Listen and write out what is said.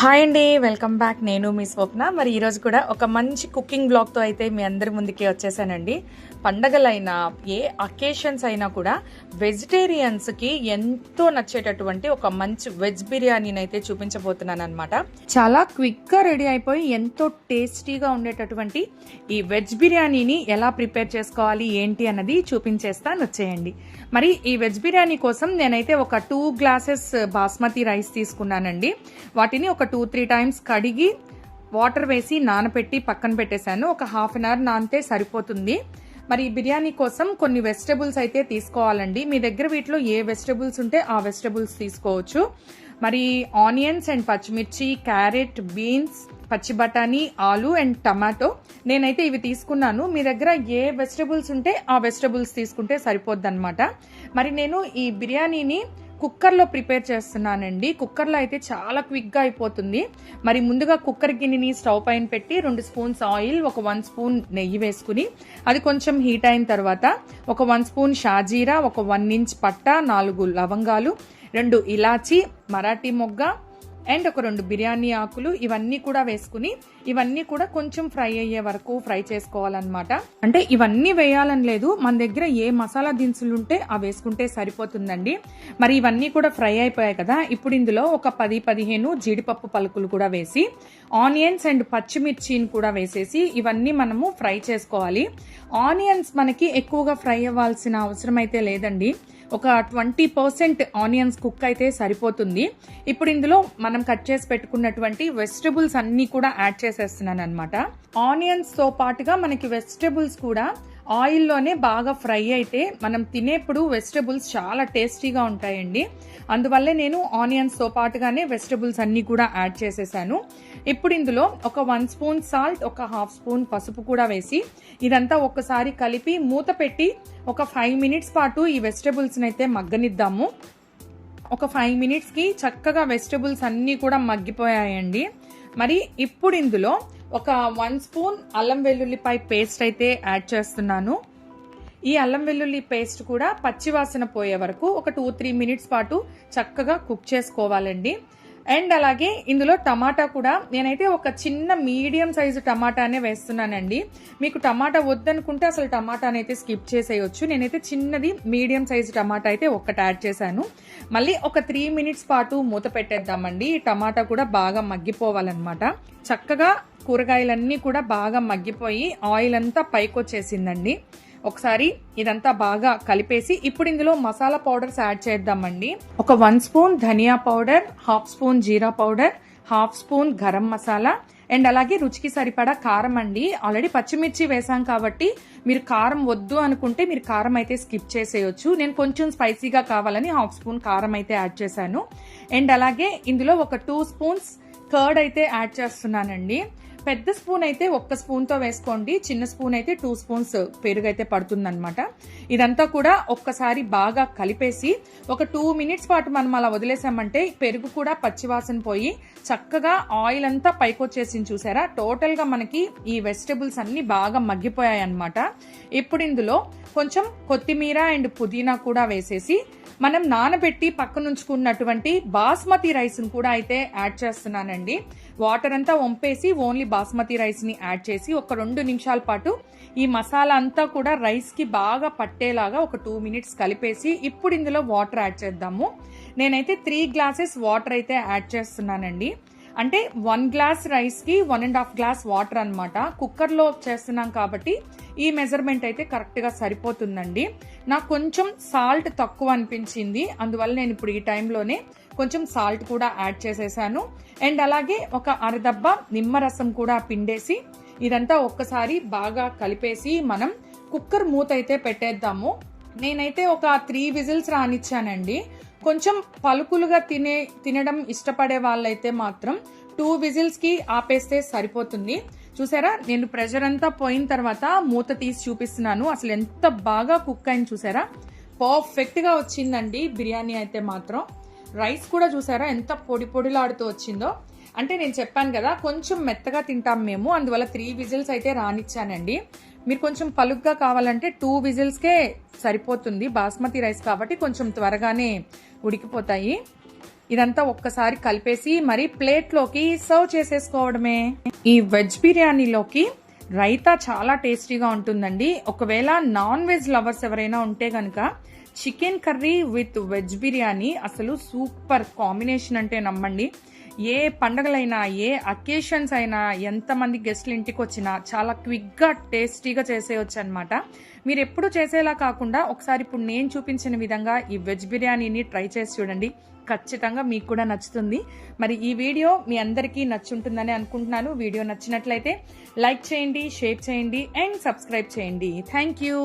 Hi అండి welcome back. నేను మీ స్వప్న. మరి ఈరోజు కూడా ఒక మంచి కుకింగ్ బ్లాగ్తో అయితే మీ అందరి ముందుకి వచ్చేసానండి. పండగలైనా ఏ అకేషన్స్ అయినా కూడా వెజిటేరియన్స్కి ఎంతో నచ్చేటటువంటి ఒక మంచి వెజ్ బిర్యానీని అయితే చూపించబోతున్నాను అనమాట చాలా క్విక్గా రెడీ అయిపోయి ఎంతో టేస్టీగా ఉండేటటువంటి ఈ వెజ్ బిర్యానీని ఎలా ప్రిపేర్ చేసుకోవాలి ఏంటి అన్నది చూపించేస్తాను. వచ్చేయండి. మరి ఈ వెజ్ బిర్యానీ కోసం నేనైతే ఒక టూ గ్లాసెస్ బాస్మతి రైస్ తీసుకున్నానండి. వాటిని ఒక టూ త్రీ టైమ్స్ కడిగి వాటర్ వేసి నానబెట్టి పక్కన పెట్టేశాను. ఒక హాఫ్ అన్ అవర్ నానితే సరిపోతుంది. మరి బిర్యానీ కోసం కొన్ని వెజిటబుల్స్ అయితే తీసుకోవాలండి. మీ దగ్గర వీటిలో ఏ వెజిటబుల్స్ ఉంటే ఆ వెజిటబుల్స్ తీసుకోవచ్చు. మరి ఆనియన్స్ అండ్ పచ్చిమిర్చి క్యారెట్ బీన్స్ పచ్చి బఠానీ ఆలు అండ్ టమాటో నేనైతే ఇవి తీసుకున్నాను. మీ దగ్గర ఏ వెజిటబుల్స్ ఉంటే ఆ వెజిటబుల్స్ తీసుకుంటే సరిపోద్ది మరి నేను ఈ బిర్యానీని కుక్కర్లో ప్రిపేర్ చేస్తున్నానండి. కుక్కర్లో అయితే చాలా క్విక్గా అయిపోతుంది. మరి ముందుగా కుక్కర్ గిన్నెని స్టవ్ పైన పెట్టి రెండు స్పూన్స్ ఆయిల్ ఒక వన్ స్పూన్ నెయ్యి వేసుకుని అది కొంచెం హీట్ అయిన తర్వాత ఒక వన్ స్పూన్ షాజీరా ఒక వన్ ఇంచ్ పట్ట నాలుగు లవంగాలు రెండు ఇలాచి మరాఠీ మొగ్గ అండ్ ఒక రెండు బిర్యానీ ఆకులు ఇవన్నీ కూడా వేసుకుని ఇవన్నీ కూడా కొంచెం ఫ్రై అయ్యే వరకు ఫ్రై చేసుకోవాలన్నమాట. అంటే ఇవన్నీ వేయాలని లేదు మన దగ్గర ఏ మసాలా దినుసులు ఉంటే అవి వేసుకుంటే సరిపోతుందండి. మరి ఇవన్నీ కూడా ఫ్రై అయిపోయాయి కదా ఇప్పుడు ఇందులో ఒక పది పదిహేను జీడిపప్పు పలుకులు కూడా వేసి ఆనియన్స్ అండ్ పచ్చిమిర్చిని కూడా వేసేసి ఇవన్నీ మనము ఫ్రై చేసుకోవాలి. ఆనియన్స్ మనకి ఎక్కువగా ఫ్రై అవ్వాల్సిన అవసరం అయితే లేదండి. ఒక ట్వంటీ పర్సెంట్ ఆనియన్స్ కుక్ అయితే సరిపోతుంది. ఇప్పుడు ఇందులో మనం కట్ చేసి పెట్టుకున్నటువంటి వెజిటబుల్స్ అన్నీ కూడా యాడ్ చేసేస్తున్నాను అనమాట ఆనియన్స్తో పాటుగా మనకి వెజిటబుల్స్ కూడా ఆయిల్లోనే బాగా ఫ్రై అయితే మనం తినేప్పుడు వెజిటబుల్స్ చాలా టేస్టీగా ఉంటాయండి. అందువల్లే నేను ఆనియన్స్తో పాటుగానే వెజిటబుల్స్ అన్నీ కూడా యాడ్ చేసేసాను. ఇప్పుడు ఇందులో ఒక వన్ స్పూన్ సాల్ట్ ఒక హాఫ్ స్పూన్ పసుపు కూడా వేసి ఇదంతా ఒక్కసారి కలిపి మూత పెట్టి ఒక ఫైవ్ మినిట్స్ పాటు ఈ వెజిటబుల్స్ని అయితే మగ్గనిద్దాము. ఒక ఫైవ్ మినిట్స్కి చక్కగా వెజిటబుల్స్ అన్నీ కూడా మగ్గిపోయాయండి. మరి ఇప్పుడు ఇందులో ఒక వన్ స్పూన్ అల్లం వెల్లుల్లిపాయ పేస్ట్ అయితే యాడ్ చేస్తున్నాను. ఈ అల్లం వెల్లుల్లి పేస్ట్ కూడా పచ్చివాసన పోయే వరకు ఒక టూ త్రీ మినిట్స్ పాటు చక్కగా కుక్ చేసుకోవాలండి. అండ్ అలాగే ఇందులో టమాటా కూడా నేనైతే ఒక చిన్న మీడియం సైజు టమాటానే వేస్తున్నానండి. మీకు టమాటా వద్దనుకుంటే అసలు టమాటాని అయితే స్కిప్ చేసేయచ్చు. నేనైతే చిన్నది మీడియం సైజు టమాటా అయితే ఒక్కటి యాడ్ చేశాను. మళ్ళీ ఒక త్రీ మినిట్స్ పాటు మూత పెట్టేద్దామండి. ఈ టమాటా కూడా బాగా మగ్గిపోవాలన్నమాట. చక్కగా కూరగాయలన్నీ కూడా బాగా మగ్గిపోయి ఆయిల్ అంతా పైకొచ్చేసిందండి. ఒకసారి ఇదంతా బాగా కలిపేసి ఇప్పుడు ఇందులో మసాలా పౌడర్స్ యాడ్ చేద్దామండి. ఒక వన్ స్పూన్ ధనియా powder half spoon jeera powder half spoon garam masala and అలాగే రుచికి సరిపడా కారం అండి. ఆల్రెడీ పచ్చిమిర్చి వేసాం కాబట్టి మీరు కారం వద్దు అనుకుంటే మీరు కారం అయితే స్కిప్ చేసేయచ్చు. నేను కొంచెం స్పైసీగా కావాలని హాఫ్ స్పూన్ కారం అయితే యాడ్ చేశాను. అండ్ అలాగే ఇందులో ఒక టూ స్పూన్స్ కర్డ్ అయితే యాడ్ చేస్తున్నానండి. పెద్ద స్పూన్ అయితే ఒక్క స్పూన్తో వేసుకోండి చిన్న స్పూన్ అయితే టూ స్పూన్స్ పెరుగు అయితే పడుతుందన్నమాట. ఇదంతా కూడా ఒక్కసారి బాగా కలిపేసి ఒక టూ మినిట్స్ పాటు మనం అలా వదిలేసామంటే పెరుగు కూడా పచ్చివాసన పోయి చక్కగా ఆయిల్ అంతా పైకొచ్చేసింది చూసారా? టోటల్గా మనకి ఈ వెజిటబుల్స్ అన్ని బాగా మగ్గిపోయాయి అనమాట ఇప్పుడు ఇందులో కొంచెం కొత్తిమీర అండ్ పుదీనా కూడా వేసేసి మనం నానబెట్టి పక్కనుంచుకున్నటువంటి బాస్మతి రైస్ను కూడా అయితే యాడ్ చేస్తున్నానండి. వాటర్ అంతా వంపేసి ఓన్లీ బాస్మతి రైస్ని యాడ్ చేసి ఒక రెండు నిమిషాల పాటు ఈ మసాలా అంతా కూడా రైస్కి బాగా పట్టేలాగా ఒక టూ మినిట్స్ కలిపేసి ఇప్పుడు ఇందులో వాటర్ యాడ్ చేద్దాము. నేనైతే త్రీ గ్లాసెస్ వాటర్ అయితే యాడ్ చేస్తున్నానండి. అంటే వన్ గ్లాస్ రైస్కి one and half glass water అనమాట కుక్కర్లో చేస్తున్నాం కాబట్టి ఈ మెజర్మెంట్ అయితే కరెక్ట్గా సరిపోతుందండి. నాకు కొంచెం సాల్ట్ తక్కువ అనిపించింది. అందువల్ల నేను ఇప్పుడు ఈ టైంలోనే కొంచెం సాల్ట్ కూడా యాడ్ చేసేసాను. అండ్ అలాగే ఒక అరదబ్బ నిమ్మరసం కూడా పిండేసి ఇదంతా ఒక్కసారి బాగా కలిపేసి మనం కుక్కర్ మూత అయితే పెట్టేద్దాము. నేనైతే ఒక త్రీ విజిల్స్ రానిచ్చానండి. కొంచెం పలుకులుగా తినే తినడం ఇష్టపడే వాళ్ళైతే మాత్రం టూ విజిల్స్కి ఆపేస్తే సరిపోతుంది. చూసారా? నేను ప్రెషర్ అంతా పోయిన తర్వాత మూత తీసి చూపిస్తున్నాను. అసలు ఎంత బాగా కుక్ అయింది చూసారా? పర్ఫెక్ట్గా వచ్చిందండి బిర్యానీ అయితే మాత్రం. రైస్ కూడా చూసారా? ఎంత పొడి పొడిలాడుతూ వచ్చిందో. అంటే నేను చెప్పాను కదా కొంచెం మెత్తగా తింటాం మేము. అందువల్ల త్రీ విజిల్స్ అయితే రానిచ్చానండి. మీరు కొంచెం పలుగ్గా కావాలంటే టూ విజిల్స్కే సరిపోతుంది. బాస్మతి రైస్ కాబట్టి కొంచెం త్వరగానే ఉడికిపోతాయి. ఇదంతా ఒక్కసారి కలిపేసి మరి ప్లేట్లోకి సర్వ్ చేసేసుకోవడమే. ఈ వెజ్ బిర్యానీలోకి రైతా చాలా టేస్టీగా ఉంటుందండి. ఒకవేళ నాన్ వెజ్ లవర్స్ ఎవరైనా ఉంటే కనుక chicken curry with veg biryani అసలు సూపర్ కాంబినేషన్ అంటే నమ్మండి. ఏ పండగలైనా ఏ అకేషన్స్ అయినా ఎంతమంది గెస్ట్లు ఇంటికి వచ్చినా చాలా క్విక్గా టేస్టీగా చేసేయచ్చు అనమాట మీరు ఎప్పుడు చేసేలా కాకుండా ఒకసారి ఇప్పుడు నేను చూపించిన విధంగా ఈ వెజ్ బిర్యానీని ట్రై చేసి చూడండి. ఖచ్చితంగా మీకు కూడా నచ్చుతుంది. మరి ఈ వీడియో మీ అందరికీ నచ్చుంటుందని అనుకుంటున్నాను. వీడియో నచ్చినట్లయితే లైక్ చేయండి షేర్ చేయండి అండ్ సబ్స్క్రైబ్ చేయండి. Thank you.